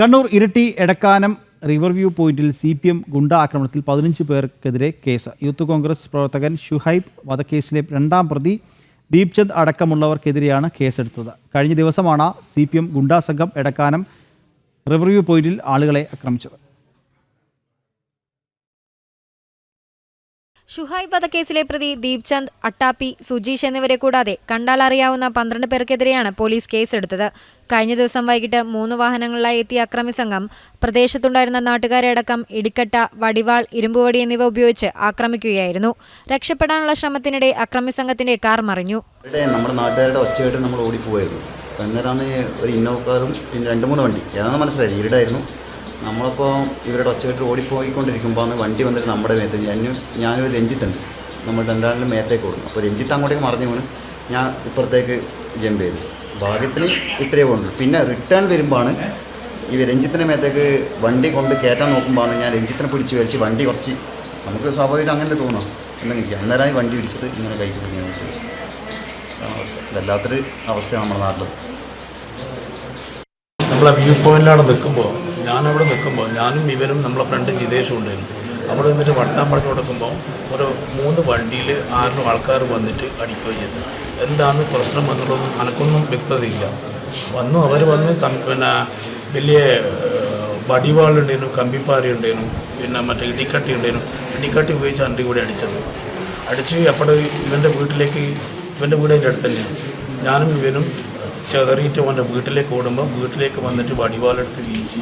Kannur Iritty Edakkanam river view പോയിന്റിൽ C P M ഗുണ്ട ആക്രമണത്തിൽ പതിനഞ്ച് പേർക്കെതിരെ കേസ്. യൂത്ത് കോൺഗ്രസ് പ്രവർത്തകൻ ഷുഹൈബ് വധക്കേസിലെ രണ്ടാം പ്രതി ദീപ്ചന്ദ് അടക്കമുള്ളവർക്കെതിരെയാണ് കേസെടുത്തത്. കഴിഞ്ഞ ദിവസമാണ് സി പി എം ഗുണ്ടാ സംഘം എടക്കാനം റിവർവ്യൂ പോയിന്റിൽ ആളുകളെ ആക്രമിച്ചത്. ഷുഹൈബ് വധക്കേസിലെ പ്രതി ദീപ്ചന്ദ് അട്ടാപ്പി സുജീഷ് എന്നിവരെ കൂടാതെ കണ്ടാൽ അറിയാവുന്ന പന്ത്രണ്ട് പേർക്കെതിരെയാണ് പോലീസ് കേസെടുത്തത്. കഴിഞ്ഞ ദിവസം വൈകിട്ട് മൂന്ന് വാഹനങ്ങളിലായി എത്തിയ അക്രമി സംഘം പ്രദേശത്തുണ്ടായിരുന്ന നാട്ടുകാരെ അടക്കം ഇടിക്കട്ട വടിവാൾ ഇരുമ്പുവടി എന്നിവ ഉപയോഗിച്ച് ആക്രമിക്കുകയായിരുന്നു. രക്ഷപ്പെടാനുള്ള ശ്രമത്തിനിടെ അക്രമി സംഘത്തിന്റെ കാർ മറിഞ്ഞു. നമ്മുടെ നാട്ടുകാരുടെ ഒച്ചയായിട്ട് നമ്മൾ ഓടിപ്പോയിരുന്നു അന്നേരമാണ് ഒരു ഇന്നോവ കാറും പിന്നെ രണ്ട് മൂന്ന് വണ്ടി? മനസ്സിലായി ഇരുടായിരുന്നു. നമ്മളിപ്പോൾ ഇവരുടെ ഒച്ചയായിട്ട് ഓടിപ്പോയിക്കൊണ്ടിരിക്കുമ്പോൾ വണ്ടി വന്നിട്ട് നമ്മുടെ മേത്ത് ഞാനും ഞാനൊരു രഞ്ജിത്തുണ്ട്. നമ്മൾ രണ്ടാളിലും മേത്തേക്ക് ഓടും. അപ്പോൾ രഞ്ജിത്ത് അങ്ങോട്ടേക്ക് മറിഞ്ഞു വീണ്. ഞാൻ ഇപ്പുറത്തേക്ക് ജമ്പ് ചെയ്തു. ഭാഗ്യത്തിന് ഇത്രയേ പോകുന്നുള്ളൂ പിന്നെ റിട്ടേൺ വരുമ്പോഴാണ് ഈ രഞ്ജിത്തിന്റെ മേത്തേക്ക് വണ്ടി കൊണ്ട് കയറ്റാൻ നോക്കുമ്പോഴാണ് ഞാൻ രഞ്ജിത്തിനെ പിടിച്ച് വലിച്ച് വണ്ടി കുറച്ച് നമുക്ക് സ്വാഭാവികം അങ്ങനെ തോന്നാം എന്തെങ്കിലും ചെയ്യാം. അന്നേരമായി വണ്ടി പിടിച്ചത്. ഇങ്ങനെ കൈക്ക് പിടിക്കാൻ അവസ്ഥ. വല്ലാത്തൊരു അവസ്ഥയാണ് നമ്മുടെ നാട്ടിൽ നമ്മളെ വ്യൂ പോയിന്റിലാണ് നിൽക്കുമ്പോൾ ഞാനവിടെ നിൽക്കുമ്പോൾ ഞാനും ഇവരും നമ്മളെ ഫ്രണ്ട് ജിതേഷും ഉണ്ടായിരുന്നു. അവിടെ നിന്നിട്ട് വർത്താൻ പറഞ്ഞു കൊടുക്കുമ്പോൾ ഒരു മൂന്ന് വണ്ടിയിൽ ആരും ആൾക്കാർ വന്നിട്ട് അടിക്കുകയും ചെയ്തത് എന്താണ് പ്രശ്നം വന്നുള്ളതെന്ന് അനക്കൊന്നും വ്യക്തതയില്ല. വന്നു അവർ വന്ന് പിന്നെ വലിയ വടിവാളുണ്ടേനു കമ്പിപ്പാരി ഉണ്ടേനു പിന്നെ മറ്റേ ഇടിക്കട്ടി ഉണ്ടേനു ഇടിക്കട്ടി ഉപയോഗിച്ച് അണ്ടി കൂടെ അടിച്ചത്. അടിച്ച് അപ്പോൾ ഇവന്റെ വീട്ടിലേക്ക് ഇവന്റെ വീട് അതിന്റെ അടുത്ത് തന്നെയാണ് ഞാനും ഇവനും ചെതറിയിട്ട് അവന്റെ വീട്ടിലേക്ക് ഓടുമ്പോൾ വീട്ടിലേക്ക് വന്നിട്ട് വടിവാലെടുത്ത് വീശി.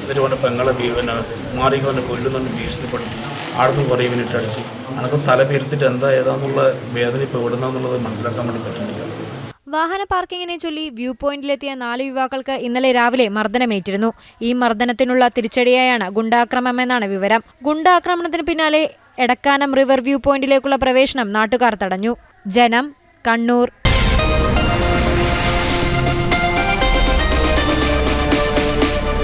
എന്നിട്ട് അവന്റെ പെങ്ങളെ പിന്നെ മാറിക്ക് അവനെ കൊല്ലുന്നു ഭീഷണിപ്പെടുത്തി. ആടുന്ന് കുറേ മിനിറ്റ് അടിച്ചു. അതൊക്കെ തല പെരുത്തിട്ട് എന്താ ഏതാന്നുള്ള വേദന ഇപ്പോൾ എവിടുന്നാന്നുള്ളത് മനസ്സിലാക്കാൻ വേണ്ടി പറ്റുന്നില്ല. വാഹന പാർക്കിങ്ങിനെ ചൊല്ലി വ്യൂ പോയിന്റിലെത്തിയ നാല് യുവാക്കൾക്ക് ഇന്നലെ രാവിലെ മർദ്ദനമേറ്റിരുന്നു. ഈ മർദ്ദനത്തിനുള്ള തിരിച്ചടിയായാണ് ഗുണ്ടാക്രമമെന്നാണ് വിവരം. ഗുണ്ടാക്രമണത്തിന് പിന്നാലെ എടക്കാനം റിവർ വ്യൂ പോയിന്റിലേക്കുള്ള പ്രവേശനം നാട്ടുകാർ തടഞ്ഞു. ജനം കണ്ണൂർ.